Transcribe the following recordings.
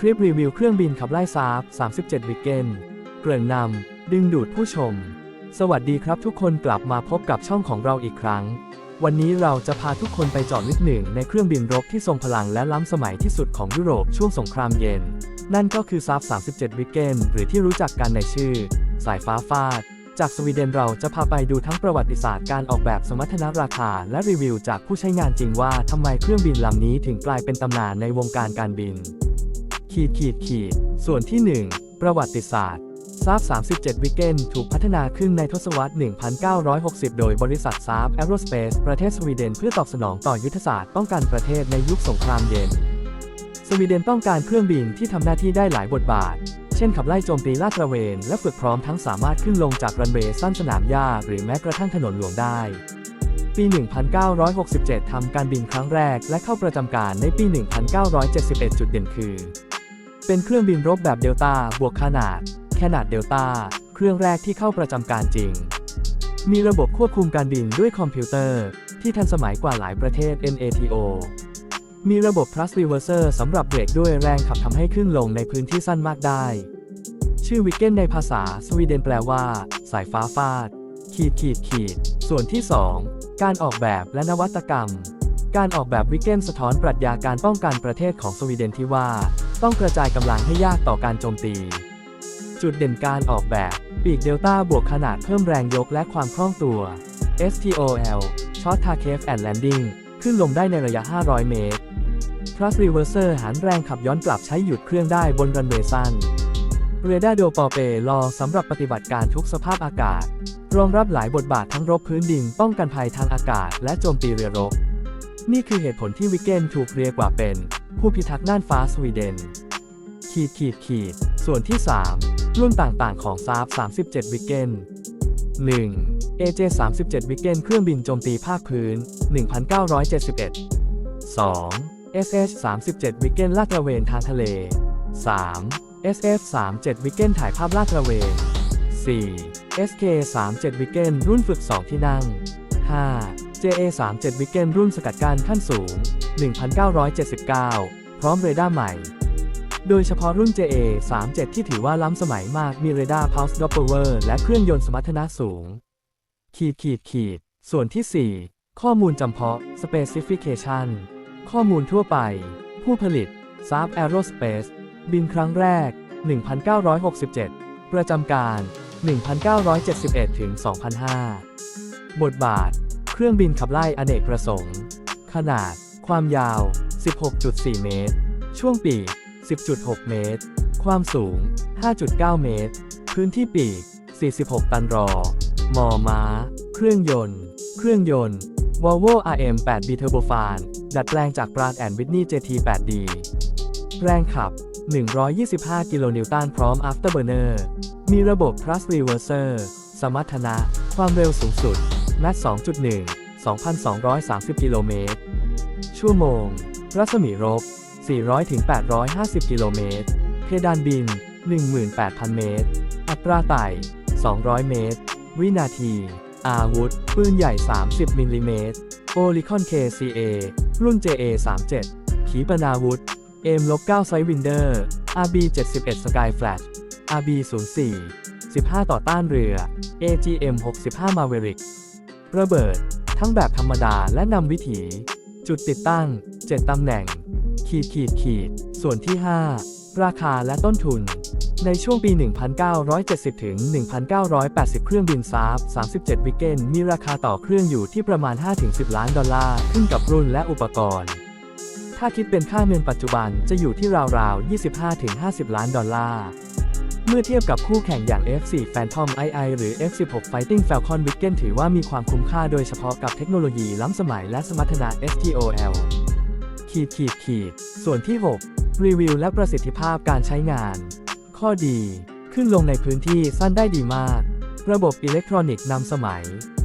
คริปต์รีวิวเครื่องบินขับไล่ซาบ37 วิกเกนเกริ่นนำ ดึงดูดผู้ชม สวัสดีครับทุกคนกลับมาพบกับช่องของเราอีกครั้ง วันนี้เราจะพาทุกคนไปเจอดลึกหนึ่งในเครื่องบินรบที่ทรงพลังและล้ำสมัยที่สุดของยุโรปช่วงสงครามเย็น นั่นก็คือซาบ37 วิกเกนหรือที่รู้จักกันในชื่อ สายฟ้าฟาด จากสวีเดนเราจะพาไปดูทั้งประวัติศาสตร์การออกแบบสมรรถนะราคา และรีวิวจากผู้ใช้งานจริงว่าทำไมเครื่องบินลำนี้ถึงกลายเป็นตำนานในวงการการบิน ขีดขีดขีด ส่วนที่ 1 ประวัติศาสตร์ซาบ37 วิกเกนถูกพัฒนาขึ้นในทศวรรษ 1960 โดยบริษัทซาบแอโรสเปซประเทศสวีเดนเพื่อตอบสนองต่อยุทธศาสตร์ป้องกันประเทศในยุคสงครามเย็น สวีเดนต้องการเครื่องบินที่ทำหน้าที่ได้หลายบทบาท เช่นขับไล่โจมตีลาดตระเวน และฝึกพร้อมทั้งสามารถขึ้นลงจากรันเวย์สั้นสนามหญ้าหรือแม้กระทั่งถนนหลวงได้ ปี 1967 ทำการบินครั้งแรกและเข้าประจำการในปี 1971 จุดเด่นคือ เป็นเครื่องบินรบแบบเดลต้าบวกขนาด ขนาดเดลต้าเครื่องแรกที่เข้าประจำการจริง มีระบบควบคุมการบินด้วยคอมพิวเตอร์ ที่ทันสมัยกว่าหลายประเทศ NATO มีระบบ thrust reverser สำหรับเบรกด้วยแรงขับทำให้ขึ้นลงในพื้นที่สั้นมากได้ ชื่อวิกเกนในภาษาสวีเดนแปลว่า สายฟ้าฟาด ขีดขีดขีด ส่วนที่ 2 การออกแบบและนวัตกรรม การออกแบบวิกเกนสะท้อนปรัชญาการป้องกันประเทศของสวีเดนที่ว่า ต้องกระจายกำลังให้ยากต่อการโจมตี จุดเด่นการออกแบบปีกเดลต้าบวกขนาดเพิ่มแรงยกและความคล่องตัว STOL Short Target and Landing ขึ้นลงได้ในระยะ 500 เมตร Thrust Reverser หารแรงขับย้อนกลับใช้หยุดเครื่องได้บนรันเวย์สั้นเรดาร์โดปอเปรอสำหรับปฏิบัติการทุกสภาพอากาศ รองรับหลายบทบาททั้งรบพื้นดินป้องกันภัยทางอากาศและโจมตีเรือรบ นี่คือเหตุผลที่วิกเกนถูกเรียกว่าเป็น ผู้พิทักษ์น่านฟ้าสวีเดน ขีดขีดขีด ส่วนที่ 3 รุ่นต่างๆ ของซาบ37 วิกเกน 1. AJ 37 วิกเกนเครื่องบินโจมตีภาคพื้น 1971 2. SH 37 วิกเกนลาดตระเวนทางทะเล 3. SF 37 วิกเกนถ่ายภาพลาดตระเวน 4. SK 37 วิกเกนรุ่นฝึก 2 ที่นั่ง 5. JA 37วิกเกนรุ่นสกัดการขั้นสูง 1979 พร้อมเรดาร์ใหม่ โดยเฉพาะรุ่น JA 37ที่ถือว่าล้ำสมัยมากมีเรดาร์ Pulse Doppler และเครื่องยนต์สมรรถนะสูง ขีดขีดขีด ส่วนที่ 4 ข้อมูลจำเพาะ Specification ข้อมูลทั่วไป ผู้ผลิต s a b Aerospace บินครั้งแรก 1967 ประจำการ 1971 ถึง 2005 บทบาท เครื่องบินขับไล่อเนกประสงค์ ขนาด ความยาว 16.4 เมตร ช่วงปีก 10.6 เมตร ความสูง 5.9 เมตร พื้นที่ปีก 46 ตันรอ มอม้า เครื่องยนต์ เครื่องยนต์ Volvo RM8B Turbofan ดัดแปลงจาก Pratt Whitney JT8D แรงขับ 125 กิโลนิวตันพร้อม Afterburner มีระบบ Thrust Reverser สมรรถนะ ความเร็วสูงสุด Mach 2.1 2,230 กิโลเมตร ชั่วโมง รัศมีรบ 400ถึง850 กิโลเมตร เพดานบิน 18,000 เมตร อัตราไต่ 200 เมตร วินาที อาวุธ ปืนใหญ่ 30 มิลลิเมตรโอลิคอน KCA รุ่น JA 37ขีปนาวุธ M ลบ9ไซวินเดอร์ RB 71 Sky Flash RB 04 15 ต่อต้านเรือ AGM 65 Maverick ระเบิด ทั้งแบบธรรมดาและนำวิถี จุดติดตั้ง 7ตำแหน่ง ขีดขีดขีด ส่วนที่ 5 ราคาและต้นทุน ในช่วงปี 1970 ถึง 1980 เครื่องบินซาบ37 วิกเกนมีราคาต่อเครื่องอยู่ที่ประมาณ 5-10 ล้านดอลลาร์ขึ้นกับรุ่นและอุปกรณ์ ถ้าคิดเป็นค่าเงินปัจจุบันจะอยู่ที่ราวๆ 25-50 ล้านดอลลาร์ เมื่อเทียบกับคู่แข่งอย่าง F4 Phantom II หรือ F16 Fighting Falcon Wicken ถือว่ามีความคุ้มค่าโดยเฉพาะกับเทคโนโลยีล้ำสมัยและสมรรถนะ STOL ขีดขีดขีดส่วนที่ 6 รีวิวและประสิทธิภาพการใช้งาน ข้อดี ขึ้นลงในพื้นที่สั้นได้ดีมาก ระบบอิเล็กทรอนิกส์นำสมัย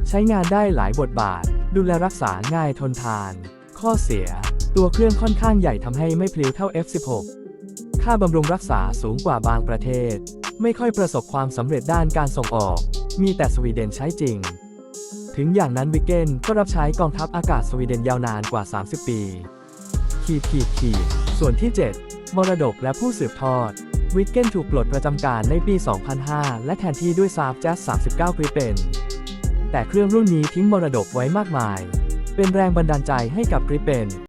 ใช้งานได้หลายบทบาท ดูแลรักษาง่ายทนทาน ข้อเสีย ตัวเครื่องค่อนข้างใหญ่ทำให้ไม่พลิ้วเท่า F16 ค่าบำรุงรักษาสูงกว่าบางประเทศ ไม่ค่อยประสบความสำเร็จด้านการส่งออก มีแต่สวีเดนใช้จริง ถึงอย่างนั้นวิกเกนก็รับใช้กองทัพอากาศสวีเดนยาวนานกว่า 30 ปีขีดขีดขีดส่วนที่ 7 มรดกและผู้สืบทอด วิทเกนถูกปลดประจำการในปี 2005 และแทนที่ด้วยซาฟ Jazz 39กริเปนแต่เครื่องรุ่นนี้ทิ้งมรดกไว้มากมาย เป็นแรงบันดาลใจให้กับกริเปน